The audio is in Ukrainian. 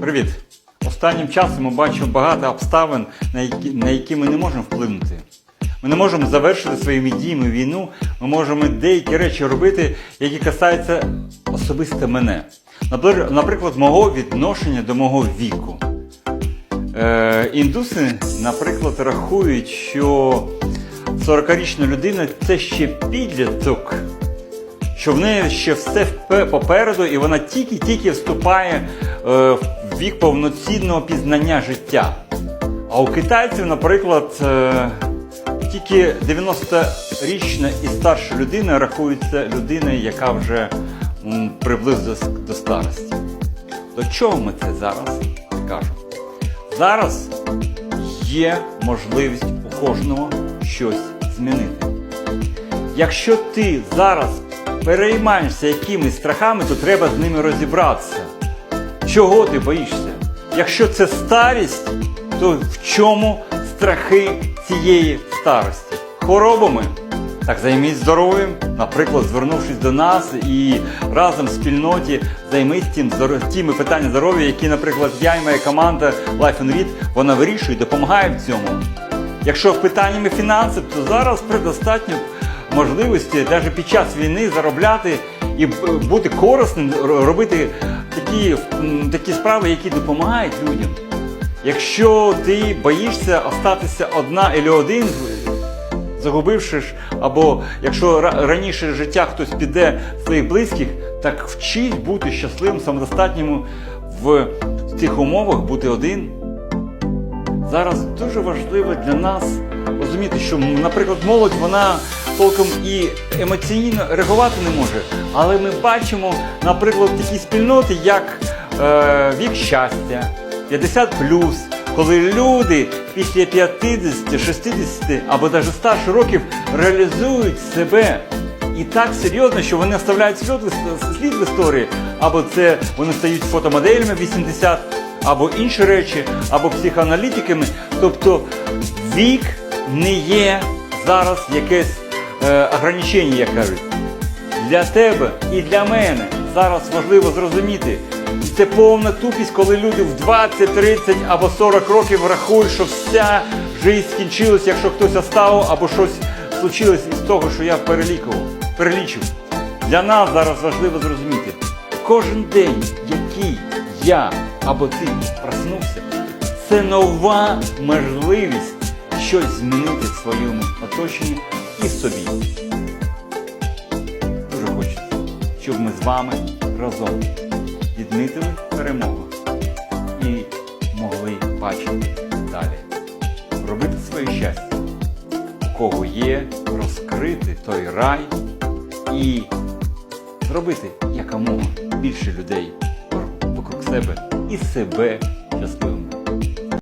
Привіт! Останнім часом ми бачимо багато обставин, на які, на які ми не можемо вплинути. Ми не можемо завершити своїми діями війну, ми можемо деякі речі робити, які касаються особисто мене. Наприклад, мого відношення до мого віку. Е, індуси, наприклад, рахують, що 40-річна людина це ще підліток, що в неї ще все попереду, і вона тільки-тільки вступає в вік повноцінного пізнання життя. А у китайців, наприклад, е, тільки 90-річна і старша людина рахується людиною, яка вже м, приблизилась до старості. До чого ми це зараз кажемо? Зараз є можливість у кожного щось змінити. Якщо ти зараз переймаєшся якимись страхами, то треба з ними розібратися. Чого ти боїшся? Якщо це старість, то в чому страхи цієї старості? Хворобами? Так займись здоров'ям, наприклад, звернувшись до нас і разом в спільноті займись тим, тими питаннями здоров'я, які, наприклад, я і моя команда Life and Read, вона вирішує, допомагає в цьому. Якщо питаннями фінансів, то зараз предостатньо можливості навіть під час війни заробляти і бути корисним, робити такі, такі справи, які допомагають людям. Якщо ти боїшся остатися одна або один, загубивши або якщо раніше життя хтось піде з своїх близьких, так вчись бути щасливим, самодостатнім в цих умовах, бути один. Зараз дуже важливо для нас розуміти, що, наприклад, молодь вона толком і емоційно реагувати не може. Але ми бачимо, наприклад, такі спільноти, як е, вік щастя, 50 коли люди після 50, 60 або навіть 100 років реалізують себе. І так серйозно, що вони оставляють слід в історії, або це вони стають фотомоделями 80, або інші речі, або психоаналітиками. Тобто вік не є зараз якесь е, ограничення, як кажуть. Для тебе і для мене зараз важливо зрозуміти. Це повна тупість, коли люди в 20, 30 або 40 років рахують, що вся життя скінчилась, якщо хтось оставив або щось случилось із того, що я перелікував, перелічив. Для нас зараз важливо зрозуміти, кожен день, який я або ти проснувся, це нова можливість щось змінити в своєму оточенні і собі. Дуже хочеться, щоб ми з вами разом відмітили перемогу і могли бачити далі. Робити своє щастя, у кого є, розкрити той рай і зробити якомога більше людей вокруг себе і себе щасливими.